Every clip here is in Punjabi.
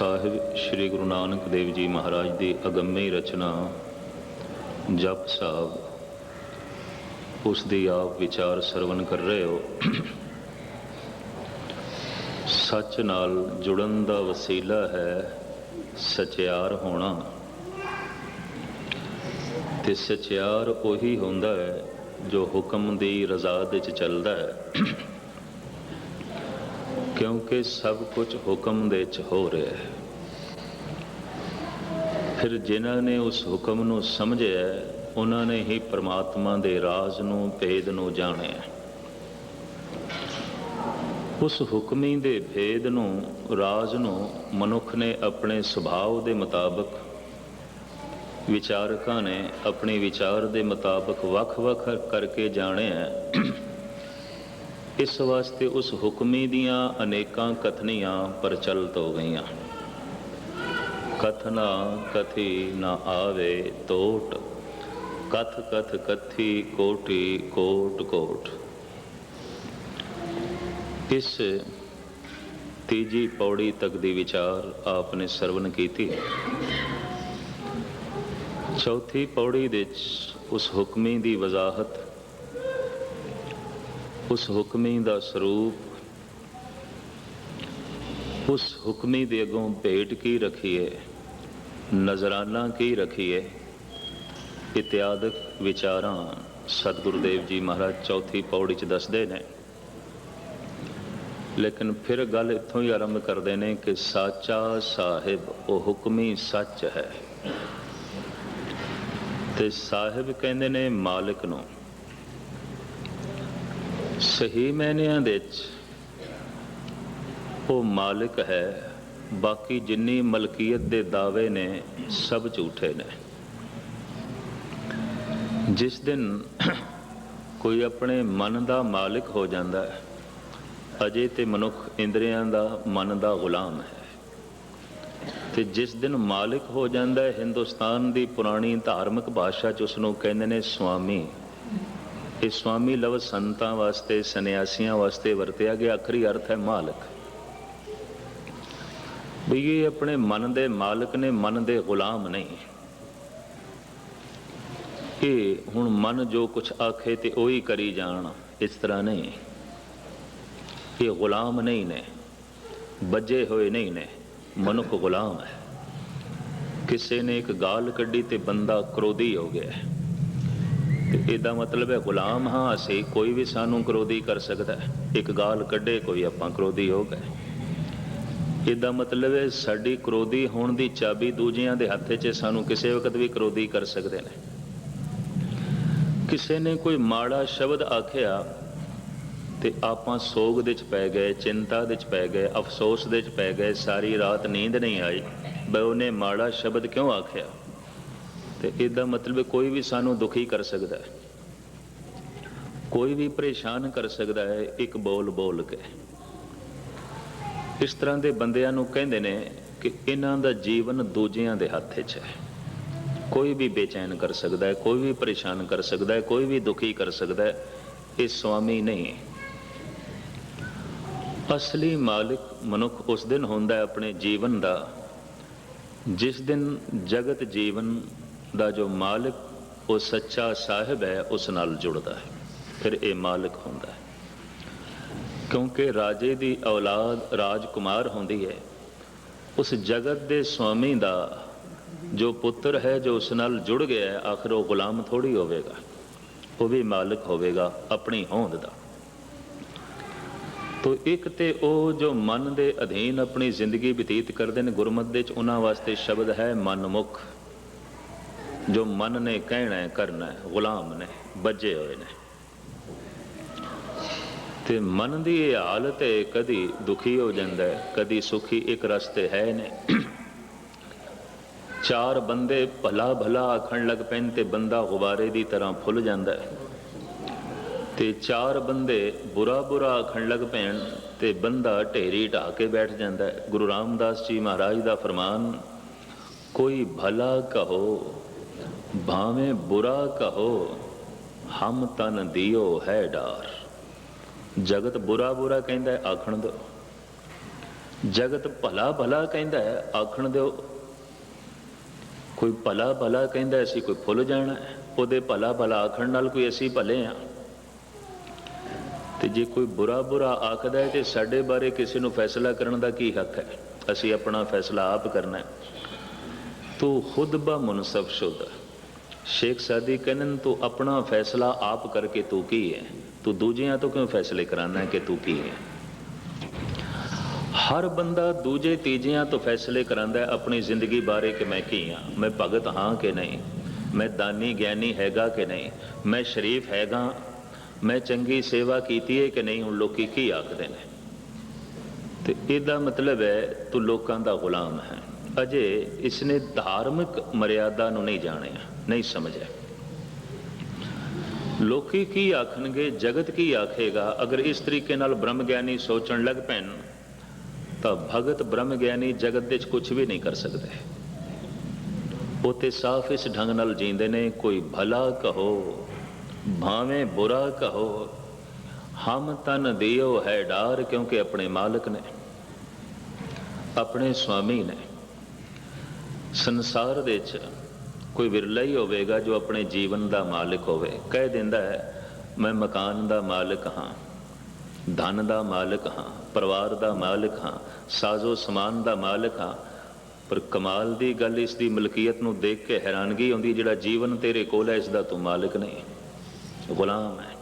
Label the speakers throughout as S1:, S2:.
S1: ਸਾਹਿਬ ਸ੍ਰੀ ਗੁਰੂ ਨਾਨਕ ਦੇਵ ਜੀ ਮਹਾਰਾਜ ਦੀ ਅਗੰਮੀ ਰਚਨਾ, ਜਪ ਸਾਹਿਬ। ਉਸ ਦੀ ਆਪ ਵਿਚਾਰ ਸਰਵਨ ਕਰ ਰਹੇ ਹੋ। ਸੱਚ ਨਾਲ ਜੁੜਨ ਦਾ ਵਸੀਲਾ ਹੈ ਸਚਿਆਰ ਹੋਣਾ। ਤੇ ਸਚਿਆਰ ਉਹੀ ਹੁੰਦਾ ਹੈ ਜੋ ਹੁਕਮ ਦੀ ਰਜ਼ਾ ਦੇ ਚ ਚੱਲਦਾ ਹੈ। ਕਿਉਂਕਿ ਸਭ ਕੁਝ ਹੁਕਮ ਦੇ ਵਿੱਚ ਹੋ ਰਿਹਾ ਹੈ। ਫਿਰ ਜਿਨ੍ਹਾਂ ਨੇ ਉਸ ਹੁਕਮ ਨੂੰ ਸਮਝਿਆ, ਉਹਨਾਂ ਨੇ ਹੀ ਪ੍ਰਮਾਤਮਾ ਦੇ ਰਾਜ਼ ਨੂੰ, ਭੇਦ ਨੂੰ ਜਾਣਿਆ। ਉਸ ਹੁਕਮੀ ਦੇ ਭੇਦ ਨੂੰ, ਰਾਜ਼ ਨੂੰ ਮਨੁੱਖ ਨੇ ਆਪਣੇ ਸੁਭਾਅ ਦੇ ਮੁਤਾਬਕ, ਵਿਚਾਰਕਾਂ ਨੇ ਆਪਣੇ ਵਿਚਾਰ ਦੇ ਮੁਤਾਬਕ ਵੱਖ-ਵੱਖ ਕਰਕੇ ਜਾਣਿਆ। ਇਸ ਵਾਸਤੇ ਉਸ ਹੁਕਮੀ ਦੀਆਂ ਅਨੇਕਾਂ ਕਥਨੀਆਂ ਪ੍ਰਚਲਿਤ ਹੋ ਗਈਆਂ। ਕਥਨਾ ਕਥੀ ਨਾ ਆਵੇ ਤੋਟ, ਕਥ ਕਥ ਕਥੀ ਕੋਟੀ ਕੋਟ ਕੋਟ। ਇਸ ਤੀਜੀ ਪੌੜੀ ਤੱਕ ਦੀ ਵਿਚਾਰ ਆਪਨੇ ਸਰਵਨ ਕੀਤੀ। ਚੌਥੀ ਪੌੜੀ ਦੇ ਵਿੱਚ ਉਸ ਹੁਕਮੀ ਦੀ ਵਜ਼ਾਹਤ ਉਸ ਹੁਕਮੀ ਦਾ ਸਰੂਪ, ਉਸ ਹੁਕਮੀ ਦੇ ਅਗੋਂ ਭੇਟ ਕੀ ਰਖੀਏ, ਨਜ਼ਰਾਨਾ ਕੀ ਰਖੀਏ? ਇਤਿਆਦਿਕ ਵਿਚਾਰਾਂ ਸਤਿਗੁਰੂ ਦੇਵ ਜੀ ਮਹਾਰਾਜ ਚੌਥੀ ਪੌੜੀ ਚ ਦੱਸਦੇ ਨੇ। ਲੇਕਿਨ ਫਿਰ ਗੱਲ ਇੱਥੋਂ ਹੀ ਆਰੰਭ ਕਰਦੇ ਨੇ ਕਿ ਸਾਚਾ ਸਾਹਿਬ, ਉਹ ਹੁਕਮੀ ਸੱਚ ਹੈ। ਤੇ ਸਾਹਿਬ ਕਹਿੰਦੇ ਨੇ ਮਾਲਕ ਨੂੰ ਸਹੀ ਮੈਨਿਆਂ ਵਿੱਚ ਉਹ ਮਾਲਕ ਹੈ, ਬਾਕੀ ਜਿੰਨੀ ਮਲਕੀਅਤ ਦੇ ਦਾਅਵੇ ਨੇ, ਸਭ ਝੂਠੇ ਨੇ। ਜਿਸ ਦਿਨ ਕੋਈ ਆਪਣੇ ਮਨ ਦਾ ਮਾਲਕ ਹੋ ਜਾਂਦਾ ਹੈ, ਅਜੇ ਤੇ ਮਨੁੱਖ ਇੰਦਰੀਆਂ ਦਾ ਮਨ ਦਾ ਗੁਲਾਮ ਹੈ। ਤੇ ਜਿਸ ਦਿਨ ਮਾਲਕ ਹੋ ਜਾਂਦਾ ਹੈ, ਹਿੰਦੁਸਤਾਨ ਦੀ ਪੁਰਾਣੀ ਧਾਰਮਿਕ ਭਾਸ਼ਾ ਚ ਉਸ ਨੂੰ ਕਹਿੰਦੇ ਨੇ ਸੁਆਮੀ ਇਹ ਸੁਆਮੀ ਲਫ਼ਜ਼ ਸੰਤਾਂ ਵਾਸਤੇ, ਸੰਨਿਆਸੀਆਂ ਵਾਸਤੇ ਵਰਤਿਆ ਗਿਆ ਆਖਰੀ ਅਰਥ ਹੈ ਮਾਲਕ। ਵੀ ਇਹ ਆਪਣੇ ਮਨ ਦੇ ਮਾਲਕ ਨੇ, ਮਨ ਦੇ ਗੁਲਾਮ ਨਹੀਂ। ਇਹ ਹੁਣ ਮਨ ਜੋ ਕੁਝ ਆਖੇ ਤੇ ਉਹੀ ਕਰੀ ਜਾਣ, ਇਸ ਤਰ੍ਹਾਂ ਨਹੀਂ। ਇਹ ਗੁਲਾਮ ਨਹੀਂ ਨੇ ਬੱਜੇ ਹੋਏ ਨਹੀਂ ਨੇ, ਮਨੁੱਖ ਗੁਲਾਮ ਹੈ। ਕਿਸੇ ਨੇ ਇੱਕ ਗਾਲ ਕੱਢੀ ਤੇ ਬੰਦਾ ਕ੍ਰੋਧੀ ਹੋ ਗਿਆ ਤੇ ਇਹਦਾ ਮਤਲਬ ਹੈ ਗੁਲਾਮ, ਹਾਂ, ਅਸੀਂ ਕੋਈ ਵੀ ਸਾਨੂੰ ਕ੍ਰੋਧੀ ਕਰ ਸਕਦਾ ਹੈ। ਇੱਕ ਗਾਲ ਕੱਢੇ, ਕੋਈ ਆਪਾਂ ਕ੍ਰੋਧੀ ਹੋ ਗਏ। ਇਹਦਾ ਮਤਲਬ ਹੈ ਸਾਡੀ ਕ੍ਰੋਧੀ ਹੋਣ ਦੀ ਚਾਬੀ ਦੂਜਿਆਂ ਦੇ ਹੱਥੇ 'ਚ ਸਾਨੂੰ ਕਿਸੇ ਵਕਤ ਵੀ ਕ੍ਰੋਧੀ ਕਰ ਸਕਦੇ ਨੇ। ਕਿਸੇ ਨੇ ਕੋਈ ਮਾੜਾ ਸ਼ਬਦ ਆਖਿਆ ਤੇ ਆਪਾਂ ਸੋਗ ਦੇ ਚ ਪੈ ਗਏ, ਚਿੰਤਾ ਦੇ ਚ ਪੈ ਗਏ, ਅਫਸੋਸ ਦੇ ਚ ਪੈ ਗਏ, ਸਾਰੀ ਰਾਤ ਨੀਂਦ ਨਹੀਂ ਆਈ। ਬਈ ਉਹਨੇ ਮਾੜਾ ਸ਼ਬਦ ਕਿਉਂ ਆਖਿਆ? ਤੇ ਇਹਦਾ ਮਤਲਬ ਕੋਈ ਵੀ ਸਾਨੂੰ ਦੁਖੀ ਕਰ ਸਕਦਾ ਹੈ। ਕੋਈ ਵੀ ਪਰੇਸ਼ਾਨ ਕਰ ਸਕਦਾ ਹੈ, ਇੱਕ ਬੋਲ ਬੋਲ ਕੇ। ਇਸ ਤਰ੍ਹਾਂ ਦੇ ਬੰਦਿਆਂ ਨੂੰ ਕਹਿੰਦੇ ਨੇ ਕਿ ਇਹਨਾਂ ਦਾ ਜੀਵਨ ਦੂਜਿਆਂ ਦੇ ਹੱਥ 'ਚ ਹੈ। ਕੋਈ ਵੀ ਬੇਚੈਨ ਕਰ ਸਕਦਾ ਹੈ, ਕੋਈ ਵੀ ਪਰੇਸ਼ਾਨ ਕਰ ਸਕਦਾ ਹੈ, ਕੋਈ ਵੀ ਦੁਖੀ ਕਰ ਸਕਦਾ ਹੈ, ਇਹ ਸੁਆਮੀ ਨਹੀਂ ਅਸਲੀ ਮਾਲਿਕ ਮਨੁੱਖ ਉਸ ਦਿਨ ਹੁੰਦਾ ਹੈ ਆਪਣੇ ਜੀਵਨ ਦਾ, ਜਿਸ ਦਿਨ ਜਗਤ ਜੀਵਨ ਦਾ ਜੋ ਮਾਲਕ, ਉਹ ਸੱਚਾ ਸਾਹਿਬ ਹੈ, ਉਸ ਨਾਲ ਜੁੜਦਾ ਹੈ। ਫਿਰ ਇਹ ਮਾਲਕ ਹੁੰਦਾ ਹੈ। ਕਿਉਂਕਿ ਰਾਜੇ ਦੀ ਔਲਾਦ ਰਾਜਕੁਮਾਰ ਹੁੰਦੀ ਹੈ, ਉਸ ਜਗਤ ਦੇ ਸਵਾਮੀ ਦਾ ਜੋ ਪੁੱਤਰ ਹੈ, ਜੋ ਉਸ ਨਾਲ ਜੁੜ ਗਿਆ ਹੈ, ਆਖਰ ਉਹ ਗੁਲਾਮ ਥੋੜੀ ਹੋਵੇਗਾ। ਉਹ ਵੀ ਮਾਲਕ ਹੋਵੇਗਾ, ਆਪਣੀ ਹੋਂਦ ਦਾ। ਤੋ ਇੱਕ ਤੇ ਉਹ ਜੋ ਮਨ ਦੇ ਅਧੀਨ ਆਪਣੀ ਜ਼ਿੰਦਗੀ ਬਤੀਤ ਕਰਦੇ ਨੇ, ਗੁਰਮਤ ਦੇ ਚ ਉਹਨਾਂ ਵਾਸਤੇ ਸ਼ਬਦ ਹੈ ਮਨਮੁਖ। ਜੋ ਮਨ ਨੇ ਕਹਿਣਾ ਹੈ, ਕਰਨਾ ਹੈ, ਗੁਲਾਮ ਨੇ ਬੱਜੇ ਹੋਏ ਨੇ। ਤੇ ਮਨ ਦੀ ਇਹ ਹਾਲਤ ਹੈ, ਕਦੀ ਦੁਖੀ ਹੋ ਜਾਂਦਾ ਹੈ, ਕਦੀ ਸੁਖੀ ਇੱਕ ਰਸਤੇ ਹੈ ਨੇ ਚਾਰ ਬੰਦੇ ਭਲਾ ਭਲਾ ਆਖਣ ਲੱਗ ਪੈਣ ਤੇ ਬੰਦਾ ਗੁਬਾਰੇ ਦੀ ਤਰ੍ਹਾਂ ਫੁੱਲ ਜਾਂਦਾ ਹੈ। ਤੇ ਚਾਰ ਬੰਦੇ ਬੁਰਾ ਬੁਰਾ ਆਖਣ ਲੱਗ ਪੈਣ ਤੇ ਬੰਦਾ ਢੇਰੀ ਢਾ ਕੇ ਬੈਠ ਜਾਂਦਾ ਹੈ। ਗੁਰੂ ਰਾਮਦਾਸ ਜੀ ਮਹਾਰਾਜ ਦਾ ਫਰਮਾਨ, ਕੋਈ ਭਲਾ ਕਹੋ ਭਾਵੇਂ ਬੁਰਾ ਕਹੋ ਹਮ ਤਨ ਦਿਓ ਹੈ ਡਾਰ। ਜਗਤ ਬੁਰਾ ਬੁਰਾ ਕਹਿੰਦਾ ਹੈ, ਆਖਣ ਦਿਓ। ਜਗਤ ਭਲਾ ਭਲਾ ਕਹਿੰਦਾ ਹੈ ਆਖਣ ਦਿਓ। ਕੋਈ ਭਲਾ ਭਲਾ ਕਹਿੰਦਾ ਅਸੀਂ ਕੋਈ ਫੁੱਲ ਜਾਣਾ ਉਹਦੇ ਭਲਾ ਭਲਾ ਆਖਣ ਨਾਲ ਕੋਈ ਅਸੀਂ ਭਲੇ ਆ ਤੇ ਜੇ ਕੋਈ ਬੁਰਾ ਬੁਰਾ ਆਖਦਾ ਹੈ ਤੇ ਸਾਡੇ ਬਾਰੇ ਕਿਸੇ ਨੂੰ ਫੈਸਲਾ ਕਰਨ ਦਾ ਕੀ ਹੱਕ ਹੈ? ਅਸੀਂ ਆਪਣਾ ਫੈਸਲਾ ਆਪ ਕਰਨਾ ਹੈ। ਤੂੰ ਖੁਦ ਬਾ ਮੁਨਸਬ ਸ਼ੁਦ ਸ਼ੇਖ ਸਾਦੀ ਕਹਿੰਦੇ ਨੇ ਤੂੰ ਆਪਣਾ ਫੈਸਲਾ ਆਪ ਕਰਕੇ ਤੂੰ ਕੀ ਹੈ? ਤੂੰ ਦੂਜਿਆਂ ਤੋਂ ਕਿਉਂ ਫੈਸਲੇ ਕਰਾਨਾ ਕਿ ਤੂੰ ਕੀ ਹੈ? ਹਰ ਬੰਦਾ ਦੂਜੇ ਤੀਜਿਆਂ ਤੋਂ ਫੈਸਲੇ ਕਰਾਂਦਾ ਆਪਣੀ ਜ਼ਿੰਦਗੀ ਬਾਰੇ ਕਿ ਮੈਂ ਕੀ ਹਾਂ? ਮੈਂ ਭਗਤ ਹਾਂ ਕਿ ਨਹੀਂ? ਮੈਂ ਦਾਨੀ ਗਿਆਨੀ ਹੈਗਾ ਕਿ ਨਹੀਂ? ਮੈਂ ਸ਼ਰੀਫ ਹੈਗਾ? ਮੈਂ ਚੰਗੀ ਸੇਵਾ ਕੀਤੀ ਹੈ ਕਿ ਨਹੀਂ? ਹੁਣ ਲੋਕੀ ਕੀ ਆਖਦੇ ਨੇ? ਤੇ ਇਹਦਾ ਮਤਲਬ ਹੈ ਤੂੰ ਲੋਕਾਂ ਦਾ ਗੁਲਾਮ ਹੈ। ਅਜੇ ਇਸਨੇ ਧਾਰਮਿਕ ਮਰਿਆਦਾ ਨੂੰ ਨਹੀਂ ਜਾਣਿਆ, ਨਹੀਂ ਸਮਝਿਆ। ਲੋਕੀ ਕੀ ਆਖਣਗੇ, ਜਗਤ ਕੀ ਆਖੇਗਾ? ਅਗਰ ਇਸ ਤਰੀਕੇ ਨਾਲ ਬ੍ਰਹਮ ਗਿਆਨੀ ਸੋਚਣ ਲੱਗ ਪੈਣ, ਤਾਂ ਭਗਤ ਬ੍ਰਹਮ ਗਿਆਨੀ ਜਗਤ ਦੇ ਵਿੱਚ ਕੁਝ ਵੀ ਨਹੀਂ ਕਰ ਸਕਦੇ। ਉਹ ਤੇ ਸਾਫ਼ ਇਸ ਢੰਗ ਨਾਲ ਜੀਂਦੇ ਨੇ, ਕੋਈ ਭਲਾ ਕਹੋ, ਭਾਵੇਂ ਬੁਰਾ ਕਹੋ, ਹਮ ਤਨ ਦਿਓ ਹੈ ਡਾਰ ਕਿਉਂਕਿ ਆਪਣੇ ਮਾਲਕ ਨੇ, ਆਪਣੇ ਸਵਾਮੀ ਨੇ। ਸੰਸਾਰ ਦੇ ਵਿੱਚ ਕੋਈ ਵਿਰਲਾ ਹੀ ਹੋਵੇਗਾ ਜੋ ਆਪਣੇ ਜੀਵਨ ਦਾ ਮਾਲਕ ਹੋਵੇ। ਕਹਿ ਦਿੰਦਾ ਹੈ, ਮੈਂ ਮਕਾਨ ਦਾ ਮਾਲਕ ਹਾਂ, ਧਨ ਦਾ ਮਾਲਕ ਹਾਂ, ਪਰਿਵਾਰ ਦਾ ਮਾਲਕ ਹਾਂ, ਸਾਜ਼ੋ ਸਮਾਨ ਦਾ ਮਾਲਕ ਹਾਂ। ਪਰ ਕਮਾਲ ਦੀ ਗੱਲ ਇਸ ਦੀ ਮਲਕੀਅਤ ਨੂੰ ਦੇਖ ਕੇ ਹੈਰਾਨਗੀ ਆਉਂਦੀ, ਜਿਹੜਾ ਜੀਵਨ ਤੇਰੇ ਕੋਲ ਹੈ, ਇਸ ਦਾ ਤੂੰ ਮਾਲਕ ਨਹੀਂ, ਗੁਲਾਮ ਹੈ।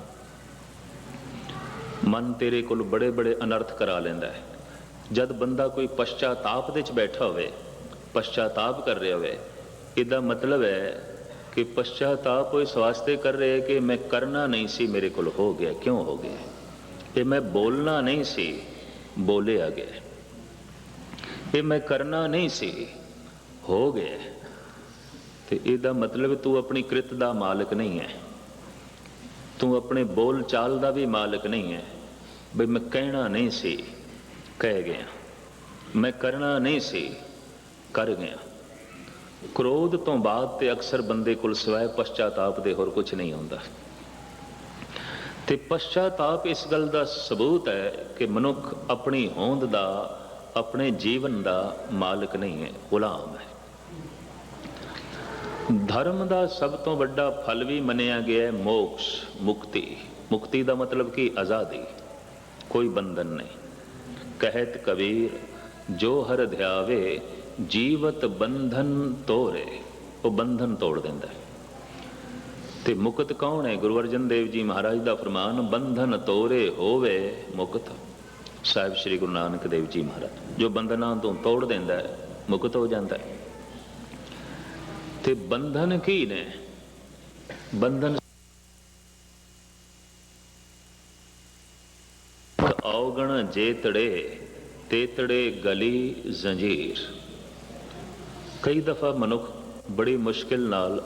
S1: ਮਨ ਤੇਰੇ ਕੋਲ ਬੜੇ ਬੜੇ ਅਨਰਥ ਕਰਾ ਲੈਂਦਾ ਹੈ। ਜਦ ਬੰਦਾ ਕੋਈ ਪਛਤਾਤਾਪ ਦੇ ਵਿੱਚ ਬੈਠਾ ਹੋਵੇ ਪਛਤਾਤਾਪ ਕਰ ਰਿਹਾ ਹੋਵੇ ਇਹਦਾ ਮਤਲਬ ਹੈ ਕਿ ਪਛਤਾਤਾਪ ਉਹ ਇਸ ਵਾਸਤੇ ਕਰ ਰਿਹਾ ਕਿ ਮੈਂ ਕਰਨਾ ਨਹੀਂ ਸੀ ਮੇਰੇ ਕੋਲ ਹੋ ਗਿਆ ਕਿਉਂ ਹੋ ਗਿਆ ਇਹ ਮੈਂ ਬੋਲਣਾ ਨਹੀਂ ਸੀ ਬੋਲੇ ਆ ਗਿਆ ਇਹ ਮੈਂ ਕਰਨਾ ਨਹੀਂ ਸੀ ਹੋ ਗਿਆ ਤੇ ਇਹਦਾ ਮਤਲਬ ਤੂੰ ਆਪਣੀ ਕ੍ਰਿਤ ਦਾ ਮਾਲਕ ਨਹੀਂ ਹੈ ਤੂੰ ਆਪਣੇ ਬੋਲ ਚਾਲ ਦਾ ਵੀ ਮਾਲਕ ਨਹੀਂ ਹੈ ਬਈ ਮੈਂ ਕਹਿਣਾ ਨਹੀਂ ਸੀ ਕਹਿ ਗਿਆ ਮੈਂ ਕਰਨਾ ਨਹੀਂ ਸੀ ਕਰ ਗਿਆ ਕ੍ਰੋਧ ਤੋਂ ਬਾਅਦ ਤੇ ਅਕਸਰ ਬੰਦੇ ਕੋਲ ਸਵੈ ਪਛਤਾਤਾਪ ਦੇ ਹੋਰ ਕੁਝ ਨਹੀਂ ਹੁੰਦਾ। ਤੇ ਪਛਤਾਤਾਪ ਇਸ ਗੱਲ ਦਾ ਸਬੂਤ ਹੈ ਕਿ ਮਨੁੱਖ ਆਪਣੀ ਹੋਂਦ ਦਾ, ਆਪਣੇ ਜੀਵਨ ਦਾ ਮਾਲਕ ਨਹੀਂ ਹੈ, ਗੁਲਾਮ ਹੈ। ਧਰਮ ਦਾ ਸਭ ਤੋਂ ਵੱਡਾ ਫਲ ਵੀ ਮੰਨਿਆ ਗਿਆ ਹੈ ਮੋਕਸ਼, ਮੁਕਤੀ। ਮੁਕਤੀ ਦਾ ਮਤਲਬ ਕਿ? ਆਜ਼ਾਦੀ। ਕੋਈ ਬੰਧਨ ਨਹੀਂ। ਕਹਿਤ ਕਬੀਰ, ਜੋ ਹਰ ਧਿਆਵੇ ਜੀਵਤ ਬੰਧਨ ਤੋਰੇ, ਉਹ ਬੰਧਨ ਤੋੜ ਦਿੰਦਾ ਹੈ। ਤੇ ਮੁਕਤ ਕੌਣ ਹੈ? ਗੁਰੂ ਅਰਜਨ ਦੇਵ ਜੀ ਮਹਾਰਾਜ ਦਾ ਫਰਮਾਨ, ਬੰਧਨ ਤੋਰੇ ਹੋਵੇ ਮੁਕਤ। ਸਾਹਿਬ ਸ੍ਰੀ ਗੁਰੂ ਨਾਨਕ ਦੇਵ ਜੀ ਮਹਾਰਾਜ, ਜੋ ਬੰਧਨਾਂ ਤੋਂ ਤੋੜ ਦਿੰਦਾ ਹੈ, ਮੁਕਤ ਹੋ ਜਾਂਦਾ ਹੈ। ਤੇ ਬੰਧਨ ਕੀ ਨੇ? ਬੰਧਨ ਔਗਣ ਜੇਤੜੇ, ਤੇਤੜੇ ਗਲੀ ਜ਼ੰਜੀਰ। ਕਈ ਦਫਾ ਮਨੁੱਖ ਬੜੀ ਮੁਸ਼ਕਿਲ ਨਾਲ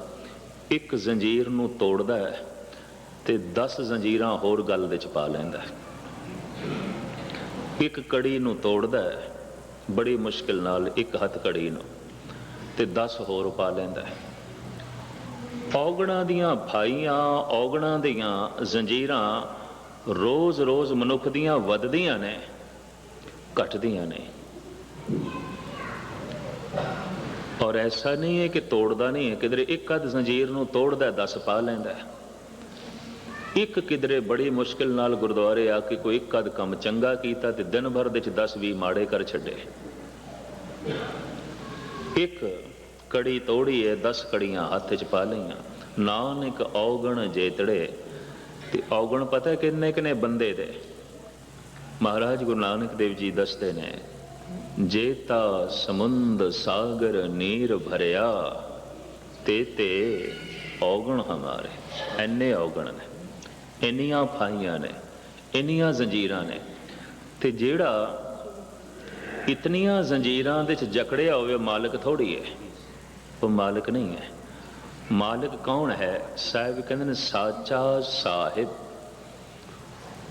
S1: ਇੱਕ ਜ਼ੰਜੀਰ ਨੂੰ ਤੋੜਦਾ ਹੈ ਤੇ 10 ਜ਼ੰਜੀਰਾਂ ਹੋਰ ਗੱਲ ਵਿੱਚ ਪਾ ਲੈਂਦਾ ਹੈ। ਇੱਕ ਕੜੀ ਨੂੰ ਤੋੜਦਾ ਹੈ, ਬੜੀ ਮੁਸ਼ਕਿਲ ਨਾਲ ਇੱਕ ਹੱਥ ਕੜੀ ਨੂੰ ਤੇ 10 ਹੋਰ ਪਾ ਲੈਂਦਾ ਹੈ। ਔਗਣਾਂ ਦੀਆਂ ਭਾਈਆਂ, ਔਗਣਾ ਦੀਆਂ ਜ਼ੰਜੀਰਾਂ ਰੋਜ਼-ਰੋਜ਼ ਮਨੁੱਖ ਦੀਆਂ ਵੱਧਦੀਆਂ ਨੇ, ਘਟਦੀਆਂ ਨੇ। ਔਰ ਐਸਾ ਨਹੀਂ ਹੈ ਕਿ ਤੋੜਦਾ ਨਹੀਂ ਹੈ। ਕਿਧਰੇ ਇੱਕ ਅੱਧ ਜ਼ੰਜੀਰ ਨੂੰ ਤੋੜਦਾ 10 ਪਾ ਲੈਂਦਾ ਹੈ। ਇੱਕ ਕਿਧਰੇ ਬੜੀ ਮੁਸ਼ਕਿਲ ਨਾਲ ਗੁਰਦੁਆਰੇ ਆ ਕੇ ਕੋਈ ਇੱਕ ਅੱਧ ਕੰਮ ਚੰਗਾ ਕੀਤਾ ਤੇ ਦਿਨ ਭਰ ਦੇ ਚ 10 20 ਮਾੜੇ ਕਰ ਛੱਡੇ। ਇੱਕ ਕੜੀ ਤੋੜੀ ਹੈ 10 ਕੜੀਆਂ ਹੱਥ 'ਚ ਪਾ ਲਈਆਂ। ਨਾਨਕ ਔਗਣ ਜੇਤੜੇ ਤੇ ਔਗਣ ਪਤਾ ਕਿੰਨੇ ਕਿਨੇ ਬੰਦੇ ਦੇ? ਮਹਾਰਾਜ ਗੁਰੂ ਨਾਨਕ ਦੇਵ ਜੀ ਦੱਸਦੇ ਨੇ ਜੇਤਾ ਸਮੁੰਦ ਸਾਗਰ ਨੀਰ ਭਰਿਆ, ਤੇ ਤੇ ਔਗਣ ਹਮਾਰੇ। ਐਨੇ ਔਗਣ ਨੇ, ਇੰਨੀਆਂ ਫਾਈਆਂ ਨੇ, ਇੰਨੀਆਂ ਜ਼ੰਜੀਰਾਂ ਨੇ। ਤੇ ਜਿਹੜਾ ਇਤਨੀਆਂ ਜ਼ੰਜੀਰਾਂ ਦੇ ਚ ਜਕੜਿਆ ਹੋਵੇ ਮਾਲਕ ਥੋੜੀ ਹੈ। ਉਹ ਮਾਲਕ ਨਹੀਂ ਹੈ। ਮਾਲਕ ਕੌਣ ਹੈ? ਸਾਹਿਬ ਕਹਿੰਦੇ ਨੇ, ਸਾਚਾ ਸਾਹਿਬ।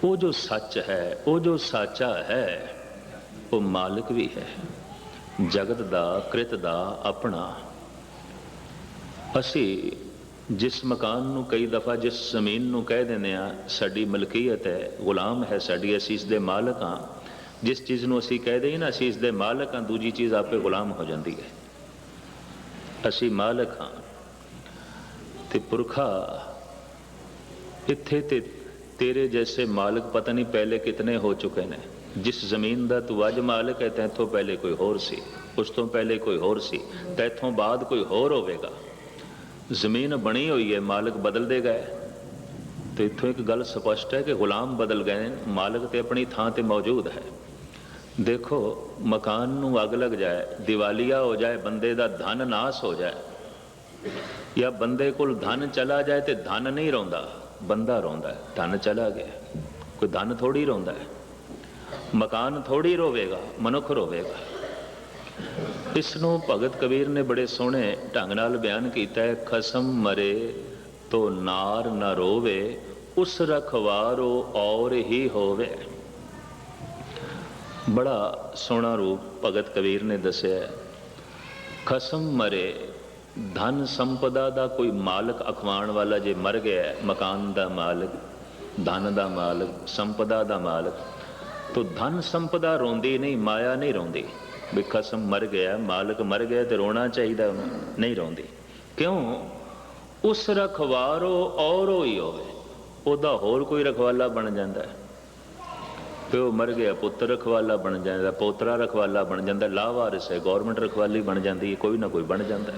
S1: ਉਹ ਜੋ ਸੱਚ ਹੈ, ਉਹ ਜੋ ਸਾਚਾ ਹੈ ਉਹ ਮਾਲਕ ਵੀ ਹੈ। ਜਗਤ ਦਾ, ਕ੍ਰਿਤ ਦਾ ਆਪਣਾ। ਅਸੀਂ ਜਿਸ ਮਕਾਨ ਨੂੰ ਕਈ ਦਫਾ, ਜਿਸ ਜ਼ਮੀਨ ਨੂੰ ਕਹਿ ਦਿੰਦੇ ਆ ਸਾਡੀ ਮਲਕੀਅਤ ਹੈ, ਗੁਲਾਮ ਹੈ ਸਾਡੀ, ਅਸੀਂ ਇਸ ਦੇ ਮਾਲਕ ਹਾਂ। ਜਿਸ ਚੀਜ਼ ਨੂੰ ਅਸੀਂ ਕਹਿ ਦਈਏ ਨਾ, ਅਸੀਂ ਇਸ ਦੇ ਮਾਲਕ ਹਾਂ, ਦੂਜੀ ਚੀਜ਼ ਆਪੇ ਗੁਲਾਮ ਹੋ ਜਾਂਦੀ ਹੈ। ਅਸੀਂ ਮਾਲਕ ਹਾਂ। ਤੇ ਪੁਰਖਾ, ਇੱਥੇ ਤੇ ਤੇਰੇ ਜੈਸੇ ਮਾਲਕ ਪਤਾ ਨਹੀਂ ਪਹਿਲੇ ਕਿਤਨੇ ਹੋ ਚੁੱਕੇ ਨੇ। ਜਿਸ ਜ਼ਮੀਨ ਦਾ ਤੂੰ ਅੱਜ ਮਾਲਕ ਹੈ ਤੈਥੋਂ ਪਹਿਲੇ ਕੋਈ ਹੋਰ ਸੀ ਉਸ ਤੋਂ ਪਹਿਲੇ ਕੋਈ ਹੋਰ ਸੀ ਤੈਥੋਂ ਬਾਅਦ ਕੋਈ ਹੋਰ ਹੋਵੇਗਾ ਜ਼ਮੀਨ ਬਣੀ ਹੋਈ ਹੈ ਮਾਲਕ ਬਦਲਦੇ ਗਏ ਤੇ ਇੱਥੋਂ ਇੱਕ ਗੱਲ ਸਪਸ਼ਟ ਹੈ ਕਿ ਗੁਲਾਮ ਬਦਲ ਗਏ ਨੇ, ਮਾਲਕ ਤੇ ਆਪਣੀ ਥਾਂ ਤੇ ਮੌਜੂਦ ਹੈ ਦੇਖੋ ਮਕਾਨ ਨੂੰ ਅੱਗ ਲੱਗ ਜਾਏ ਦੀਵਾਲੀਆ ਹੋ ਜਾਏ ਬੰਦੇ ਦਾ ਧਨ ਨਾਸ ਹੋ ਜਾਏ ਜਾਂ ਬੰਦੇ ਕੋਲ ਧਨ ਚਲਾ ਜਾਏ ਤੇ ਧਨ ਨਹੀਂ ਰੋਂਦਾ ਬੰਦਾ ਰੋਂਦਾ ਧਨ ਚਲਾ ਗਿਆ ਕੋਈ ਧਨ ਥੋੜੀ ਰੋਂਦਾ ਹੈ ਮਕਾਨ ਥੋੜੀ ਰੋਵੇਗਾ, ਮਨੁੱਖ ਰੋਵੇਗਾ। ਇਸ ਨੂੰ ਭਗਤ ਕਬੀਰ ਨੇ ਬੜੇ ਸੋਹਣੇ ਢੰਗ ਨਾਲ ਬਿਆਨ ਕੀਤਾ ਹੈ, ਖਸਮ ਮਰੇ ਤੋ ਨਾਰ ਨ ਰੋਵੇ, ਉਸ ਰਖਵਾਰੋ ਔਰ ਹੀ ਹੋਵੇ। ਬੜਾ ਸੋਹਣਾ ਰੂਪ ਭਗਤ ਕਬੀਰ ਨੇ ਦੱਸਿਆ ਖਸਮ ਮਰੇ, ਧਨ ਸੰਪਦਾ ਦਾ ਕੋਈ ਮਾਲਕ ਅਖਵਾਣ ਵਾਲਾ ਜੇ ਮਰ ਗਿਆ ਮਕਾਨ ਦਾ ਮਾਲਕ, ਧਨ ਦਾ ਮਾਲਕ, ਸੰਪਦਾ ਦਾ ਮਾਲਕ ਤੋ ਧਨ ਸੰਪਦਾ ਰੋਂਦੀ ਨਹੀਂ, ਮਾਇਆ ਨਹੀਂ ਰੋਂਦੀ। ਵੀ ਖਸਮ ਮਰ ਗਿਆ, ਮਾਲਕ ਮਰ ਗਿਆ ਤੇ ਰੋਣਾ ਚਾਹੀਦਾ ਉਹਨੂੰ ਨਹੀਂ ਰੋਂਦੀ। ਕਿਉਂ? ਉਸ ਰਖਵਾਰੋ ਔਰੋ ਹੀ ਹੋਵੇ। ਉਹਦਾ ਹੋਰ ਕੋਈ ਰਖਵਾਲਾ ਬਣ ਜਾਂਦਾ। ਹੈ ਪਿਓ ਮਰ ਗਿਆ ਪੁੱਤਰ ਰਖਵਾਲਾ ਬਣ ਜਾਂਦਾ, ਪੋਤਰਾ ਰਖਵਾਲਾ ਬਣ ਜਾਂਦਾ ਲਾਵਾਰਿਸ ਹੈ ਗਵਰਨਮੈਂਟ ਰਖਵਾਲੀ ਬਣ ਜਾਂਦੀ ਹੈ, ਕੋਈ ਨਾ ਕੋਈ ਬਣ ਜਾਂਦਾ। ਹੈ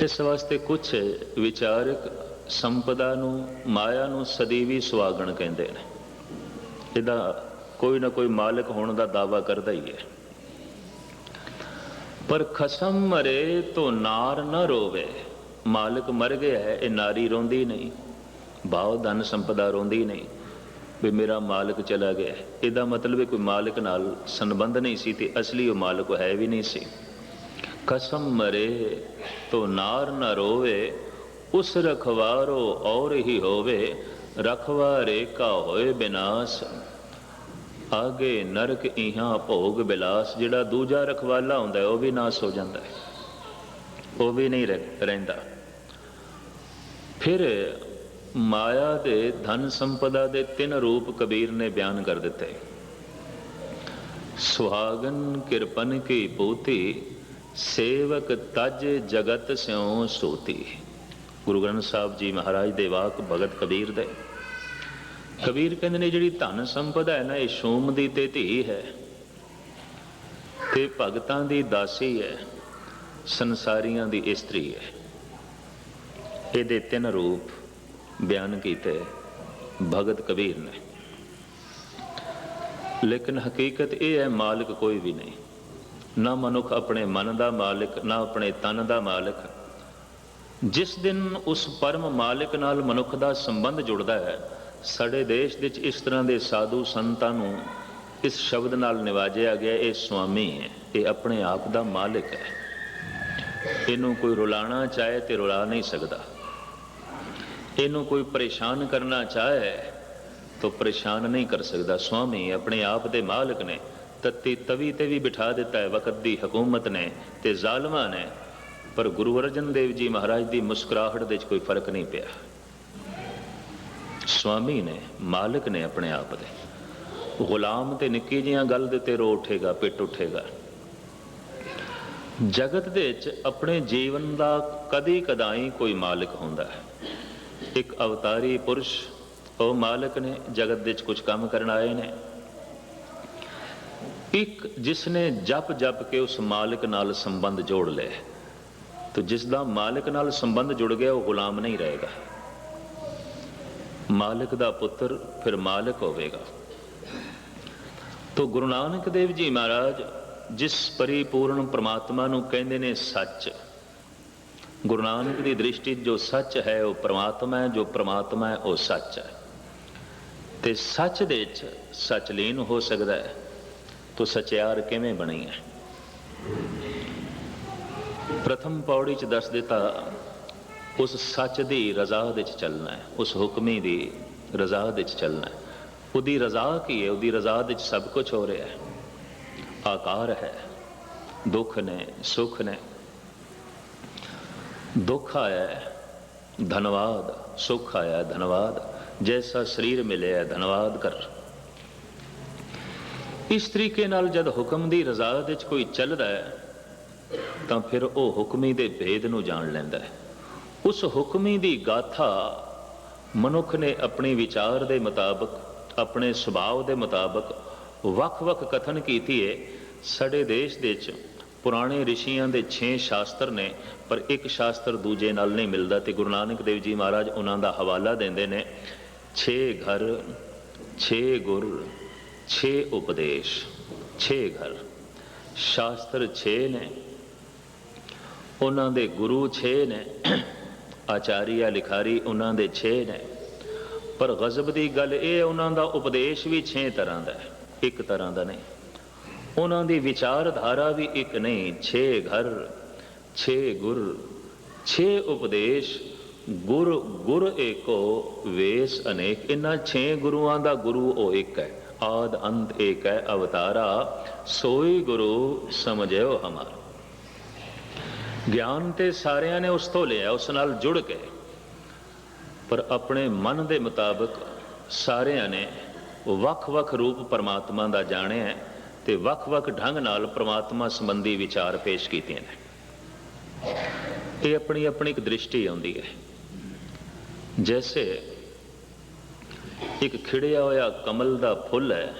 S1: ਇਸ ਵਾਸਤੇ ਕੁਝ ਵਿਚਾਰਕ ਸੰਪਦਾ ਨੂੰ, ਮਾਇਆ ਨੂੰ ਸਦੀਵੀ ਸੁਆਗਣ ਕਹਿੰਦੇ ਨੇ। ਇਹਦਾ ਕੋਈ ਨਾ ਕੋਈ ਮਾਲਕ ਹੋਣ ਦਾ ਦਾਵਾ ਕਰਦਾ ਹੀ ਹੈ। ਪਰ ਖਸਮ ਮਰੇ ਤੋ ਨਾਰ ਨਾ ਰੋਵੇ। ਮਾਲਕ ਮਰ ਗਿਆ ਹੈ, ਇਹ ਨਾਰੀ ਰੋਂਦੀ ਨਹੀਂ। ਭਾਵ ਧਨ ਸੰਪਦਾ ਰੋਂਦੀ ਨਹੀਂ। ਵੀ ਮੇਰਾ ਮਾਲਕ ਚਲਾ ਗਿਆ ਇਹਦਾ ਮਤਲਬ ਹੈ ਕੋਈ ਮਾਲਕ ਨਾਲ ਸੰਬੰਧ ਨਹੀਂ ਸੀ ਤੇ ਅਸਲੀ ਉਹ ਮਾਲਕ ਹੈ ਵੀ ਨਹੀਂ ਸੀ। ਕਸਮ ਮਰੇ ਤੋ ਨਾਰ ਨਾ ਰੋਵੇ। ਉਸ ਰਖਵਾਰੋ ਔਰ ਹੀ ਹੋਵੇ, ਰਖਵਾਰੇ ਕਾ ਹੋਏ ਬਿਨਾਸ਼। ਆਗੇ ਨਰਕ ਇਹਾਂ ਭੋਗ ਬਿਲਾਸ, ਜਿਹੜਾ ਦੂਜਾ ਰਖਵਾਲਾ ਹੁੰਦਾ, ਉਹ ਵੀ ਨਾਸ ਹੋ ਜਾਂਦਾ ਹੈ। ਉਹ ਵੀ ਨਹੀਂ ਰਹਿੰਦਾ। ਫਿਰ ਮਾਇਆ ਦੇ ਧਨ ਸੰਪਦਾ ਦੇ ਤਿੰਨ ਰੂਪ ਕਬੀਰ ਨੇ ਬਿਆਨ ਕਰ ਦਿੱਤੇ। ਸੁਹਾਗਨ ਕਿਰਪਨ ਕੀ ਪੋਤੀ ਸੇਵਕ ਤਜ ਜਗਤ ਸਿਉ ਸੋਤੀ। ਗੁਰੂ ਗ੍ਰੰਥ ਸਾਹਿਬ ਜੀ ਮਹਾਰਾਜ ਦੇ ਵਾਕ ਭਗਤ ਕਬੀਰ ਦੇ। ਕਬੀਰ ਕਹਿੰਦੇ ਨੇ, ਜਿਹੜੀ ਧਨ ਸੰਪਦਾ ਹੈ ਨਾ, ਇਹ ਸ਼ੋਮ ਦੀ ਤੇ ਧੀ ਹੈ ਤੇ ਭਗਤਾਂ ਦੀ ਦਾਸੀ ਹੈ, ਸੰਸਾਰੀਆਂ ਦੀ ਇਸਤਰੀ ਹੈ। ਇਹਦੇ ਤਿੰਨ ਰੂਪ ਬਿਆਨ ਕੀਤੇ ਭਗਤ ਕਬੀਰ ਨੇ। ਲੇਕਿਨ ਹਕੀਕਤ ਇਹ ਹੈ, ਮਾਲਕ ਕੋਈ ਵੀ ਨਹੀਂ। ਨਾ ਮਨੁੱਖ ਆਪਣੇ ਮਨ ਦਾ ਮਾਲਕ, ਨਾ ਆਪਣੇ ਤਨ ਦਾ ਮਾਲਕ ਜਿਸ ਦਿਨ ਉਸ ਪਰਮ ਮਾਲਕ ਨਾਲ ਮਨੁੱਖ ਦਾ ਸੰਬੰਧ ਜੁੜਦਾ ਹੈ, ਸਾਡੇ ਦੇਸ਼ ਵਿੱਚ ਇਸ ਤਰ੍ਹਾਂ ਦੇ ਸਾਧੂ ਸੰਤਾਂ ਨੂੰ ਇਸ ਸ਼ਬਦ ਨਾਲ ਨਿਵਾਜਿਆ ਗਿਆ, ਇਹ ਸੁਆਮੀ ਹੈ, ਇਹ ਆਪਣੇ ਆਪ ਦਾ ਮਾਲਕ ਹੈ। ਇਹਨੂੰ ਕੋਈ ਰੁਲਾਣਾ ਚਾਹੇ ਤੇ ਰੁਲਾ ਨਹੀਂ ਸਕਦਾ। ਇਹਨੂੰ ਕੋਈ ਪਰੇਸ਼ਾਨ ਕਰਨਾ ਚਾਹੇ ਤਾਂ ਪਰੇਸ਼ਾਨ ਨਹੀਂ ਕਰ ਸਕਦਾ। ਸੁਆਮੀ ਆਪਣੇ ਆਪ ਦੇ ਮਾਲਕ ਨੇ, ਤਤੀ ਤਵੀ ਤੇ ਵੀ ਬਿਠਾ ਦਿੱਤਾ ਹੈ, ਵਕਤ ਦੀ ਹਕੂਮਤ ਨੇ ਤੇ ਜ਼ਾਲਮਾਂ ਨੇ ਪਰ ਗੁਰੂ ਅਰਜਨ ਦੇਵ ਜੀ ਮਹਾਰਾਜ ਦੀ ਮੁਸਕਰਾਹਟ ਦੇ ਵਿੱਚ ਕੋਈ ਫ਼ਰਕ ਨਹੀਂ ਪਿਆ। ਸਵਾਮੀ ਨੇ, ਮਾਲਕ ਨੇ ਆਪਣੇ ਆਪ ਦੇ, ਗੁਲਾਮ ਤੇ ਨਿੱਕੀ ਜੀਆਂ ਗੱਲ ਦੇ ਤੇ ਰੋ ਉਠੇਗਾ ਪਿੱਟ ਉੱਠੇਗਾ। ਜਗਤ ਦੇ ਵਿੱਚ ਆਪਣੇ ਜੀਵਨ ਦਾ ਕਦੀ ਕਦਾਈ ਕੋਈ ਮਾਲਕ ਹੁੰਦਾ ਹੈ। ਇੱਕ ਅਵਤਾਰੀ ਪੁਰਸ਼, ਉਹ ਮਾਲਕ ਨੇ ਜਗਤ ਦੇ ਵਿੱਚ ਕੁਝ ਕੰਮ ਕਰਨ ਆਏ ਨੇ। ਇੱਕ ਜਿਸ ਨੇ ਜਪ ਜਪ ਕੇ ਉਸ ਮਾਲਕ ਨਾਲ ਸੰਬੰਧ ਜੋੜ ਲਏ। ਤੋ ਜਿਸ ਦਾ ਮਾਲਕ ਨਾਲ ਸੰਬੰਧ ਜੁੜ ਗਿਆ, ਉਹ ਗੁਲਾਮ ਨਹੀਂ ਰਹੇਗਾ। ਮਾਲਕ ਦਾ ਪੁੱਤਰ ਫਿਰ ਮਾਲਕ ਹੋਵੇਗਾ। ਤੋ ਗੁਰੂ ਨਾਨਕ ਦੇਵ ਜੀ ਮਹਾਰਾਜ, ਜਿਸ ਪਰਿਪੂਰਨ ਪ੍ਰਮਾਤਮਾ ਨੂੰ ਕਹਿੰਦੇ ਨੇ ਸੱਚ, ਗੁਰੂ ਨਾਨਕ ਦੀ ਦ੍ਰਿਸ਼ਟੀ ਜੋ ਸੱਚ ਹੈ, ਉਹ ਪ੍ਰਮਾਤਮਾ ਹੈ, ਜੋ ਪ੍ਰਮਾਤਮਾ ਹੈ, ਉਹ ਸੱਚ ਹੈ। ਤੇ ਸੱਚ ਦੇ ਵਿੱਚ ਸੱਚ ਲੀਨ ਹੋ ਸਕਦਾ ਹੈ। ਤੋ ਸਚਿਆਰ ਕਿਵੇਂ ਬਣੀ ਹੈ ਪ੍ਰਥਮ ਪੌੜੀ 'ਚ ਦੱਸ ਦਿੱਤਾ ਉਸ ਸੱਚ ਦੀ ਰਜ਼ਾ ਦੇ ਵਿੱਚ ਚੱਲਣਾ ਹੈ ਉਸ ਹੁਕਮੀ ਦੀ ਰਜ਼ਾ ਦੇ ਵਿੱਚ ਚੱਲਣਾ ਹੈ। ਉਹਦੀ ਰਜ਼ਾ ਕੀ ਹੈ? ਉਹਦੀ ਰਜ਼ਾ ਦੇ ਵਿੱਚ ਸਭ ਕੁਝ ਹੋ ਰਿਹਾ ਹੈ। ਆਕਾਰ ਹੈ ਦੁੱਖ ਨੇ ਸੁੱਖ ਨੇ। ਦੁੱਖ ਆਇਆ ਹੈ, ਧੰਨਵਾਦ ਸੁੱਖ ਆਇਆ ਧੰਨਵਾਦ। ਜੈਸਾ ਸਰੀਰ ਮਿਲਿਆ ਧੰਨਵਾਦ ਕਰ। ਇਸ ਤਰੀਕੇ ਨਾਲ ਜਦ ਹੁਕਮ ਦੀ ਰਜ਼ਾ ਦੇ ਵਿੱਚ ਕੋਈ ਚੱਲਦਾ ਹੈ ਤਾਂ ਫਿਰ ਉਹ ਹੁਕਮੀ ਦੇ ਭੇਦ ਨੂੰ ਜਾਣ ਲੈਂਦਾ ਹੈ। ਉਸ ਹੁਕਮੀ ਦੀ ਗਾਥਾ ਮਨੁੱਖ ਨੇ ਆਪਣੇ ਵਿਚਾਰ ਦੇ ਮੁਤਾਬਕ, ਆਪਣੇ ਸੁਭਾਅ ਦੇ ਮੁਤਾਬਕ ਵੱਖ-ਵੱਖ ਕਥਨ ਕੀਤੀ ਹੈ ਸਾਡੇ ਦੇਸ਼ ਦੇ ਵਿੱਚ ਪੁਰਾਣੇ ਰਿਸ਼ੀਆਂ ਦੇ 6 ਸ਼ਾਸਤਰ ਨੇ, ਪਰ ਇੱਕ ਸ਼ਾਸਤਰ ਦੂਜੇ ਨਾਲ ਨਹੀਂ ਮਿਲਦਾ ਤੇ ਗੁਰੂ ਨਾਨਕ ਦੇਵ ਜੀ ਮਹਾਰਾਜ ਉਹਨਾਂ ਦਾ ਹਵਾਲਾ ਦਿੰਦੇ ਨੇ 6 ਘਰ 6 ਗੁਰ 6 ਉਪਦੇਸ਼ 6 ਘਰ। ਸ਼ਾਸਤਰ 6 ਨੇ ਉਹਨਾਂ ਦੇ ਗੁਰੂ 6 ਨੇ, ਆਚਾਰੀਆ ਲਿਖਾਰੀ ਉਹਨਾਂ ਦੇ 6 ਨੇ। ਪਰ ਗਜ਼ਬ ਦੀ ਗੱਲ ਇਹ ਹੈ, ਉਹਨਾਂ ਦਾ ਉਪਦੇਸ਼ ਵੀ 6 ਤਰ੍ਹਾਂ ਦਾ ਹੈ, ਇੱਕ ਤਰ੍ਹਾਂ ਦਾ ਨਹੀਂ। ਉਹਨਾਂ ਦੀ ਵਿਚਾਰਧਾਰਾ ਵੀ ਇੱਕ ਨਹੀਂ 6 ਘਰ 6 ਗੁਰ 6 ਉਪਦੇਸ਼, ਗੁਰ ਗੁਰ ਏਕੋ, ਵੇਸ ਅਨੇਕ। ਇਨ੍ਹਾਂ 6 ਗੁਰੂਆਂ ਦਾ ਗੁਰੂ ਉਹ ਇੱਕ ਹੈ, ਆਦ ਅੰਤ ਏਕ ਹੈ, ਅਵਤਾਰਾ, ਸੋਈ ਗੁਰੂ ਸਮਝਿਓ ਹਮਾਰਾ। ਗਿਆਨ ਤੇ ਸਾਰਿਆਂ ਨੇ ਉਸ ਤੋਂ ਲਿਆ, ਉਸ ਨਾਲ ਜੁੜ ਕੇ ਪਰ ਆਪਣੇ ਮਨ ਦੇ ਮੁਤਾਬਕ ਸਾਰਿਆਂ ਨੇ ਵੱਖ-ਵੱਖ ਰੂਪ ਪਰਮਾਤਮਾ ਦਾ ਜਾਣਿਆ ਹੈ ਤੇ ਵੱਖ-ਵੱਖ ਢੰਗ ਨਾਲ ਪਰਮਾਤਮਾ ਸੰਬੰਧੀ ਵਿਚਾਰ ਪੇਸ਼ ਕੀਤੇ ਨੇ। ਇਹ ਆਪਣੀ ਆਪਣੀ ਇੱਕ ਦ੍ਰਿਸ਼ਟੀ ਆਉਂਦੀ ਹੈ। ਜੈਸੇ ਇੱਕ ਖਿੜਿਆ ਹੋਇਆ ਕਮਲ ਦਾ ਫੁੱਲ ਹੈ,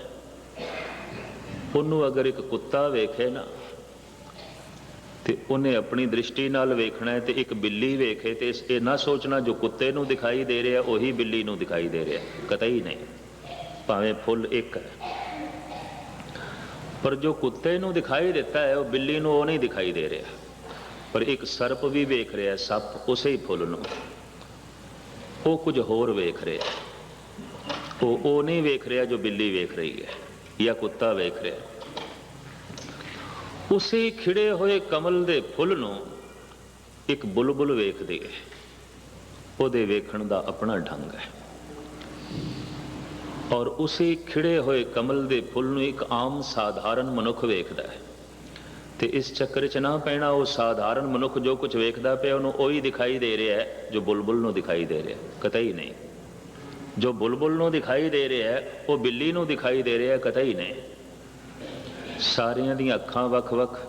S1: ਉਹਨੂੰ ਅਗਰ ਇੱਕ ਕੁੱਤਾ ਵੇਖੇ ਨਾ ਤੇ ਉਹਨੇ ਆਪਣੀ ਦ੍ਰਿਸ਼ਟੀ ਨਾਲ ਵੇਖਣਾ ਹੈ ਤੇ ਇੱਕ ਬਿੱਲੀ ਵੇਖੇ ਤੇ ਇਹ ਨਾ ਸੋਚਣਾ ਜੋ ਕੁੱਤੇ ਨੂੰ ਦਿਖਾਈ ਦੇ ਰਿਹਾ, ਉਹੀ ਬਿੱਲੀ ਨੂੰ ਦਿਖਾਈ ਦੇ ਰਿਹਾ। ਕਤਈ ਨਹੀਂ। ਭਾਵੇਂ ਫੁੱਲ ਇੱਕ ਹੈ। ਪਰ ਜੋ ਕੁੱਤੇ ਨੂੰ ਦਿਖਾਈ ਦਿੱਤਾ ਹੈ, ਉਹ ਬਿੱਲੀ ਨੂੰ ਉਹ ਨਹੀਂ ਦਿਖਾਈ ਦੇ ਰਿਹਾ। ਪਰ ਇੱਕ ਸਰਪ ਵੀ ਵੇਖ ਰਿਹਾ ਸੱਪ ਉਸੇ ਹੀ ਫੁੱਲ ਨੂੰ। ਉਹ ਕੁਝ ਹੋਰ ਵੇਖ ਰਿਹਾ ਉਹ ਉਹ ਨਹੀਂ ਵੇਖ ਰਿਹਾ ਜੋ ਬਿੱਲੀ ਵੇਖ ਰਹੀ ਹੈ, ਜਾਂ ਕੁੱਤਾ ਵੇਖ ਰਿਹਾ। ਉਸੇ ਖਿੜੇ ਹੋਏ ਕਮਲ ਦੇ ਫੁੱਲ ਨੂੰ ਇੱਕ ਬੁਲਬੁਲ ਵੇਖਦੀ ਹੈ। ਉਹਦੇ ਵੇਖਣ ਦਾ ਆਪਣਾ ਢੰਗ ਹੈ। ਔਰ ਉਸੇ ਖਿੜੇ ਹੋਏ ਕਮਲ ਦੇ ਫੁੱਲ ਨੂੰ ਇੱਕ ਆਮ ਸਾਧਾਰਨ ਮਨੁੱਖ ਵੇਖਦਾ ਹੈ। ਤੇ ਇਸ ਚੱਕਰ 'ਚ ਨਾ ਪੈਣਾ ਉਹ ਸਾਧਾਰਨ ਮਨੁੱਖ ਜੋ ਕੁਝ ਵੇਖਦਾ ਪਿਆ ਉਹਨੂੰ ਉਹੀ ਦਿਖਾਈ ਦੇ ਰਿਹਾ ਹੈ ਜੋ ਬੁਲਬੁਲ ਨੂੰ ਦਿਖਾਈ ਦੇ ਰਿਹਾ ਕਤਈ ਨਹੀਂ। ਜੋ ਬੁਲਬੁਲ ਨੂੰ ਦਿਖਾਈ ਦੇ ਰਿਹਾ ਹੈ, ਉਹ ਬਿੱਲੀ ਨੂੰ ਦਿਖਾਈ ਦੇ ਰਿਹਾ ਕਤਈ ਨਹੀਂ। ਸਾਰਿਆਂ ਦੀਆਂ ਅੱਖਾਂ ਵੱਖ-ਵੱਖ,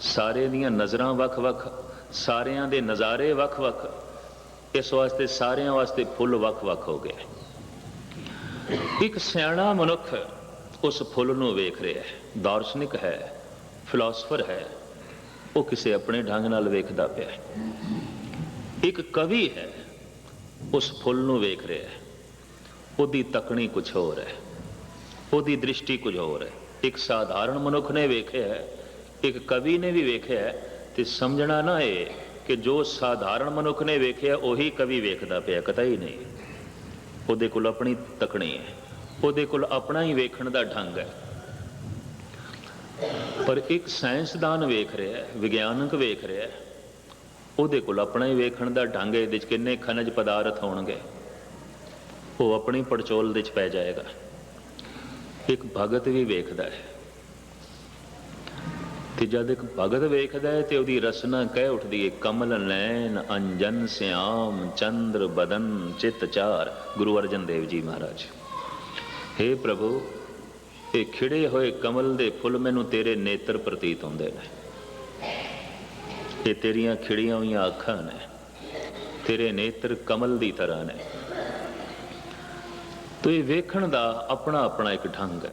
S1: ਸਾਰਿਆਂ ਦੀਆਂ ਨਜ਼ਰਾਂ ਵੱਖ-ਵੱਖ, ਸਾਰਿਆਂ ਦੇ ਨਜ਼ਾਰੇ ਵੱਖ-ਵੱਖ, ਇਸ ਵਾਸਤੇ ਸਾਰਿਆਂ ਵਾਸਤੇ ਫੁੱਲ ਵੱਖ-ਵੱਖ ਹੋ ਗਏ। ਇੱਕ ਸਿਆਣਾ ਮਨੁੱਖ ਉਸ ਫੁੱਲ ਨੂੰ ਵੇਖ ਰਿਹਾ ਹੈ, ਦਾਰਸ਼ਨਿਕ ਹੈ, ਫਿਲਾਸਫਰ ਹੈ, ਉਹ ਕਿਸੇ ਆਪਣੇ ਢੰਗ ਨਾਲ ਵੇਖਦਾ ਪਿਆ ਹੈ। ਇੱਕ ਕਵੀ ਹੈ, ਉਸ ਫੁੱਲ ਨੂੰ ਵੇਖ ਰਿਹਾ ਹੈ। ਉਹਦੀ ਤਕਣੀ ਕੁਝ ਹੋਰ ਹੈ, ਉਹਦੀ ਦ੍ਰਿਸ਼ਟੀ ਕੁਝ ਹੋਰ ਹੈ। ਇੱਕ ਸਾਧਾਰਨ ਮਨੁੱਖ ਨੇ ਵੇਖਿਆ ਹੈ, ਇੱਕ ਕਵੀ ਨੇ ਵੀ ਵੇਖਿਆ ਹੈ, ਤੇ ਸਮਝਣਾ ਨਾ ਇਹ ਕਿ ਜੋ ਸਾਧਾਰਨ ਮਨੁੱਖ ਨੇ ਵੇਖਿਆ, ਉਹੀ ਕਵੀ ਵੇਖਦਾ ਪਿਆ, ਕਤਈ ਨਹੀਂ। ਉਹਦੇ ਕੋਲ ਆਪਣੀ ਤਕਣੀ ਹੈ, ਉਹਦੇ ਕੋਲ ਆਪਣਾ ਹੀ ਵੇਖਣ ਦਾ ਢੰਗ ਹੈ। ਪਰ ਇੱਕ ਸਾਇੰਸਦਾਨ ਵੇਖ ਰਿਹਾ ਹੈ, ਵਿਗਿਆਨਕ ਵੇਖ ਰਿਹਾ ਹੈ, ਉਹਦੇ ਕੋਲ ਆਪਣਾ ਹੀ ਵੇਖਣ ਦਾ ਢੰਗ ਹੈ, ਇਹਦੇ ਵਿੱਚ ਕਿੰਨੇ ਖਣਜ ਪਦਾਰਥ ਹੋਣਗੇ। ਉਹ ਆਪਣੀ ਪੜਚੋਲ ਦੇ ਵਿੱਚ ਪੈ ਜਾਏਗਾ। ਇੱਕ ਭਗਤ ਵੀ ਵੇਖਦਾ ਹੈ। ਤੇ ਜਦ ਇੱਕ ਭਗਤ ਵੇਖਦਾ ਹੈ ਤੇ ਉਹਦੀ ਰਸਨਾ ਕਹਿ ਉੱਠਦੀ ਹੈ ਕਮਲ ਨੈਣ ਅੰਜਨ ਸਿਆਮ ਚੰਦਰ ਬਦਨ ਚਿਤ ਚਾਰ। ਗੁਰੂ ਅਰਜਨ ਦੇਵ ਜੀ ਮਹਾਰਾਜ हे ਪ੍ਰਭੂ, ਇਹ ਖਿੜੇ ਹੋਏ ਕਮਲ ਦੇ ਫੁੱਲ ਮੈਨੂੰ ਤੇਰੇ ਨੇਤਰ ਪ੍ਰਤੀਤ ਹੁੰਦੇ ਨੇ। ਇਹ ਤੇਰੀਆਂ ਖਿੜੀਆਂ ਹੋਈਆਂ ਅੱਖਾਂ ਨੇ। ਤੇਰੇ ਨੇਤਰ ਕਮਲ ਦੀ ਤਰ੍ਹਾਂ ਨੇ। ਤੋ ਇਹ ਵੇਖਣ ਦਾ ਆਪਣਾ ਆਪਣਾ ਇੱਕ ਢੰਗ ਹੈ।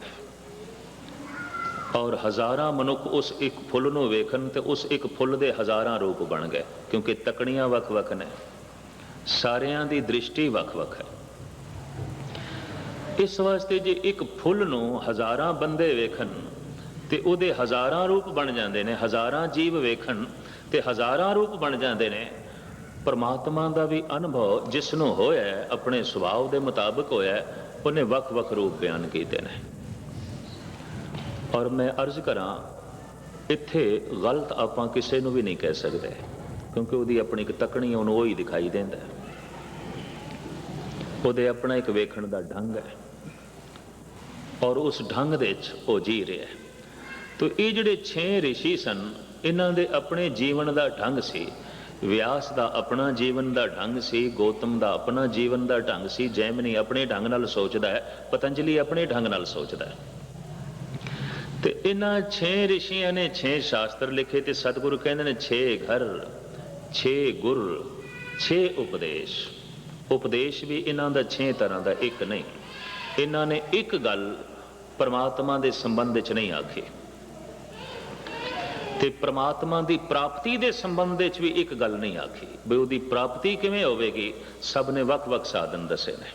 S1: ਔਰ ਹਜ਼ਾਰਾਂ ਮਨੁੱਖ ਉਸ ਇੱਕ ਫੁੱਲ ਨੂੰ ਵੇਖਣ ਤੇ ਉਸ ਇੱਕ ਫੁੱਲ ਦੇ ਹਜ਼ਾਰਾਂ ਰੂਪ ਬਣ ਗਏ, ਕਿਉਂਕਿ ਤਕਣੀਆਂ ਵੱਖ-ਵੱਖ ਨੇ। ਸਾਰਿਆਂ ਦੀ ਦ੍ਰਿਸ਼ਟੀ ਵੱਖ-ਵੱਖ ਹੈ। ਇਸ ਵਾਸਤੇ ਜੇ ਇੱਕ ਫੁੱਲ ਨੂੰ ਹਜ਼ਾਰਾਂ ਬੰਦੇ ਵੇਖਣ ਤੇ ਉਹਦੇ ਹਜ਼ਾਰਾਂ ਰੂਪ ਬਣ ਜਾਂਦੇ ਨੇ, ਹਜ਼ਾਰਾਂ ਜੀਵ ਵੇਖਣ ਤੇ ਹਜ਼ਾਰਾਂ ਰੂਪ ਬਣ ਜਾਂਦੇ ਨੇ ਪਰਮਾਤਮਾ ਦਾ ਵੀ ਅਨੁਭਵ ਜਿਸ ਨੂੰ ਹੋਇਆ ਆਪਣੇ ਸੁਭਾਅ ਦੇ ਮੁਤਾਬਕ ਹੋਇਆ ਉਹਨੇ ਵੱਖ-ਵੱਖ ਰੂਪ ਬਿਆਨ ਕੀਤੇ ਨੇ। ਔਰ ਮੈਂ ਅਰਜ਼ ਕਰਾਂ, ਇੱਥੇ ਗਲਤ ਆਪਾਂ ਕਿਸੇ ਨੂੰ ਵੀ ਨਹੀਂ ਕਹਿ ਸਕਦੇ, ਕਿਉਂਕਿ ਉਹਦੀ ਆਪਣੀ ਇੱਕ ਤਕਣੀ ਉਹਨੂੰ ਉਹੀ ਦਿਖਾਈ ਦਿੰਦਾ ਉਹਦੇ ਆਪਣਾ ਇੱਕ ਵੇਖਣ ਦਾ ਢੰਗ ਹੈ। ਔਰ ਉਸ ਢੰਗ ਦੇ ਵਿੱਚ ਉਹ ਜੀ ਰਿਹਾ ਹੈ। ਤੋ ਇਹ ਜਿਹੜੇ 6 ਰਿਸ਼ੀ ਸਨ, ਇਹਨਾਂ ਦੇ ਆਪਣੇ ਜੀਵਨ ਦਾ ਢੰਗ ਸੀ ਵਿਆਸ ਦਾ ਆਪਣਾ ਜੀਵਨ ਦਾ ਢੰਗ ਸੀ, ਗੌਤਮ ਦਾ ਆਪਣਾ ਜੀਵਨ ਦਾ ਢੰਗ ਸੀ ਜੈਮਨੀ ਆਪਣੇ ਢੰਗ ਨਾਲ ਸੋਚਦਾ ਹੈ, ਪਤੰਜਲੀ ਆਪਣੇ ਢੰਗ ਨਾਲ ਸੋਚਦਾ ਹੈ। ਤੇ ਇਹਨਾਂ 6 ਰਿਸ਼ੀਆਂ ਨੇ 6 ਸ਼ਾਸਤਰ ਲਿਖੇ ਤੇ ਸਤਿਗੁਰੂ ਕਹਿੰਦੇ ਨੇ 6 ਘਰ 6 ਗੁਰ 6 ਉਪਦੇਸ਼। ਉਪਦੇਸ਼ ਵੀ ਇਹਨਾਂ ਦਾ 6 ਤਰ੍ਹਾਂ ਦਾ ਇੱਕ ਨਹੀਂ। ਇਹਨਾਂ ਨੇ ਇੱਕ ਗੱਲ ਪਰਮਾਤਮਾ ਦੇ ਸੰਬੰਧ ਵਿੱਚ ਨਹੀਂ ਆਖੀ। ਤੇ ਪ੍ਰਮਾਤਮਾ ਦੀ ਪ੍ਰਾਪਤੀ ਦੇ ਸੰਬੰਧ ਵਿੱਚ ਵੀ ਇੱਕ ਗੱਲ ਨਹੀਂ ਆਖੀ ਵੀ ਉਹਦੀ ਪ੍ਰਾਪਤੀ ਕਿਵੇਂ ਹੋਵੇਗੀ, ਸਭ ਨੇ ਵੱਖ-ਵੱਖ ਸਾਧਨ ਦੱਸੇ ਨੇ।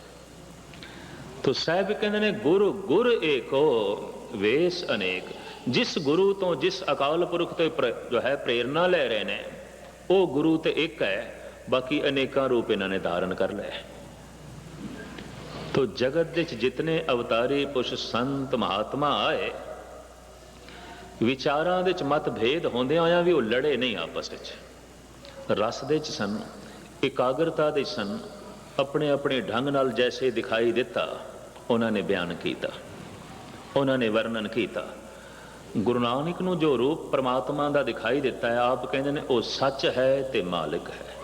S1: ਤੋ ਸਾਹਿਬ ਕਹਿੰਦੇ ਨੇ, ਗੁਰ ਗੁਰ ਏਕੋ ਵੇਸ ਅਨੇਕ। ਜਿਸ ਗੁਰੂ ਤੋਂ ਜਿਸ ਅਕਾਲ ਪੁਰਖ ਤੋਂ ਪ੍ਰ- ਜੋ ਹੈ, ਪ੍ਰੇਰਣਾ ਲੈ ਰਹੇ ਨੇ, ਉਹ ਗੁਰੂ ਤੇ ਇੱਕ ਹੈ, ਬਾਕੀ ਅਨੇਕਾਂ ਰੂਪ ਇਹਨਾਂ ਨੇ ਧਾਰਨ ਕਰ ਲਏ। ਤੋ ਜਗਤ ਵਿੱਚ ਜਿਤਨੇ ਅਵਤਾਰੀ ਪੁਰਸ਼ ਸੰਤ ਮਹਾਤਮਾ ਆਏ ਵਿਚਾਰਾਂ ਦੇ ਵਿੱਚ ਮਤਭੇਦ ਹੁੰਦਿਆਂ ਆਇਆ ਵੀ ਉਹ ਲੜੇ ਨਹੀਂ ਆਪਸ ਵਿੱਚ। ਰਸ ਦੇ ਚ ਸਨ, ਇਕਾਗਰਤਾ ਦੇ ਸਨ, ਆਪਣੇ ਆਪਣੇ ਢੰਗ ਨਾਲ ਜੈਸੇ ਦਿਖਾਈ ਦਿੱਤਾ, ਉਹਨਾਂ ਨੇ ਬਿਆਨ ਕੀਤਾ, ਉਹਨਾਂ ਨੇ ਵਰਣਨ ਕੀਤਾ। ਗੁਰੂ ਨਾਨਕ ਨੂੰ ਜੋ ਰੂਪ ਪ੍ਰਮਾਤਮਾ ਦਾ ਦਿਖਾਈ ਦਿੱਤਾ ਹੈ, ਆਪ ਕਹਿੰਦੇ ਨੇ ਉਹ ਸੱਚ ਹੈ ਤੇ ਮਾਲਕ ਹੈ।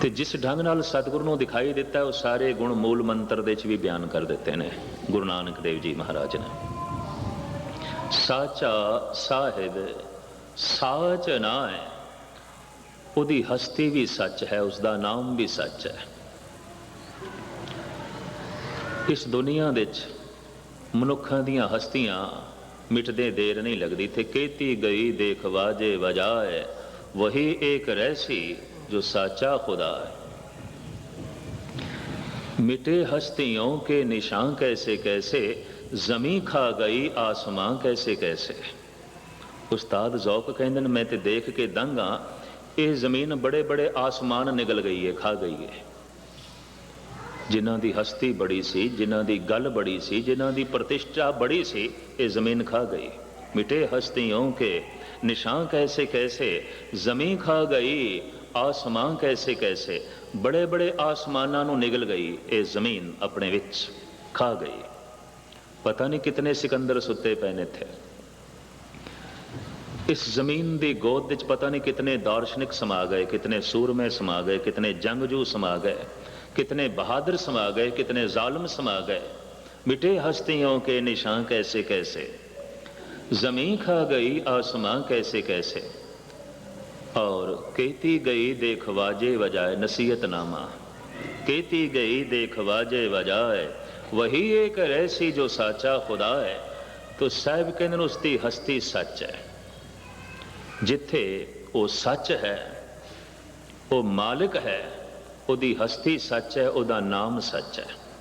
S1: ਤੇ ਜਿਸ ਢੰਗ ਨਾਲ ਸਤਿਗੁਰੂ ਨੂੰ ਦਿਖਾਈ ਦਿੱਤਾ, ਉਹ ਸਾਰੇ ਗੁਣ ਮੂਲ ਮੰਤਰ ਦੇ ਵਿੱਚ ਵੀ ਬਿਆਨ ਕਰ ਦਿੱਤੇ ਨੇ ਗੁਰੂ ਨਾਨਕ ਦੇਵ ਜੀ ਮਹਾਰਾਜ ਨੇ। ਸਾਚਾ ਸਾਹਿਬ ਸਾਚ ਨਾ ਹੈ ਉਹਦੀ ਹਸਤੀ ਵੀ ਸੱਚ ਹੈ ਉਸ ਦਾ ਨਾਮ ਵੀ ਸੱਚ ਹੈ। ਇਸ ਦੁਨੀਆ ਵਿੱਚ ਮਨੁੱਖਾਂ ਦੀਆਂ ਹਸਤੀਆਂ ਮਿਟਦੇ ਦੇਰ ਨਹੀਂ ਲੱਗਦੀ, ਤੇ ਕਹਤੀ ਗਈ ਦੇਖ ਵਾਜੇ ਵਜਾਏ। ਵਹੀ ਇੱਕ ਰੈਸੀ ਜੋ ਸਾਚਾ ਖੁਦਾ ਹੈ। ਮਿਟੇ ਹਸਤੀਆਂ ਕੇ ਨਿਸ਼ਾਨ ਕੈਸੇ ਕੈਸੇ ਜ਼ਮੀਂ ਖਾ ਗਈ ਆਸਮਾਂ ਕੈਸੇ ਕੈਸੇ? ਉਸਤਾਦ ਜ਼ੌਕ ਕਹਿੰਦੇ ਨੇ ਮੈਂ ਤੇ ਦੇਖ ਕੇ ਦੰਗਾ ਇਹ ਜ਼ਮੀਨ ਬੜੇ ਬੜੇ ਆਸਮਾਨ ਨਿਗਲ ਗਈ ਹੈ ਖਾ ਗਈ ਹੈ ਜਿਨ੍ਹਾਂ ਦੀ ਹਸਤੀ ਬੜੀ ਸੀ, ਜਿਨ੍ਹਾਂ ਦੀ ਗੱਲ ਬੜੀ ਸੀ, ਜਿਨ੍ਹਾਂ ਦੀ ਪ੍ਰਤਿਸ਼ਠਾ ਬੜੀ ਸੀ, ਇਹ ਜ਼ਮੀਨ ਖਾ ਗਈ। ਮਿਟੇ ਹਸਤੀਆਂ ਕੇ, ਨਿਸ਼ਾਨ ਕੈਸੇ ਕੈਸੇ? ਜ਼ਮੀਨ ਖਾ ਗਈ, ਆਸਮਾਨ ਕੈਸੇ ਕੈਸੇ? ਬੜੇ ਬੜੇ ਆਸਮਾਨਾਂ ਨੂੰ ਨਿਗਲ ਗਈ, ਇਹ ਜ਼ਮੀਨ ਆਪਣੇ ਵਿੱਚ ਖਾ ਗਈ। ਪਤਾ ਨਹੀਂ ਕਿਤਨੇ ਸਿਕੰਦਰ ਸੁੱਤੇ ਪਏ ਨੇ ਇੱਥੇ ਇਸ ਜ਼ਮੀਨ ਦੀ ਗੋਦ ਵਿੱਚ ਪਤਾ ਨਹੀਂ ਕਿਤਨੇ ਦਾਰਸ਼ਨਿਕ ਸਮਾ ਗਏ ਕਿਤਨੇ ਸੂਰਮੇ ਸਮਾ ਗਏ ਕਿਤਨੇ ਜੰਗਜੂ ਸਮਾ ਗਏ कितने बहादुर समा गए कितने जालिम समा गए मिटे हस्तियों के निशान कैसे कैसे जमीन खा गई आसमां कैसे कैसे और कहती गई देख वाजे वजाए नसीहत नामा कहती गई देख वाजे ਵਹੀ ਇੱਕ ਰਹਿਸੀ ਜੋ ਸਾਚਾ ਖੁਦਾ ਹੈ ਤੋ ਸਾਹਿਬ ਕਹਿੰਦੇ ਨੇ ਉਸਦੀ ਹਸਤੀ ਸੱਚ ਹੈ ਜਿੱਥੇ ਉਹ ਸੱਚ ਹੈ ਉਹ ਮਾਲਕ ਹੈ ਉਹਦੀ ਹਸਤੀ ਸੱਚ ਹੈ ਉਹਦਾ ਨਾਮ ਸੱਚ ਹੈ